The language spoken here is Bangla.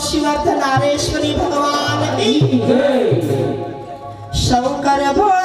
शिवर्थ नारेश्वरी भगवान शंकर भोळा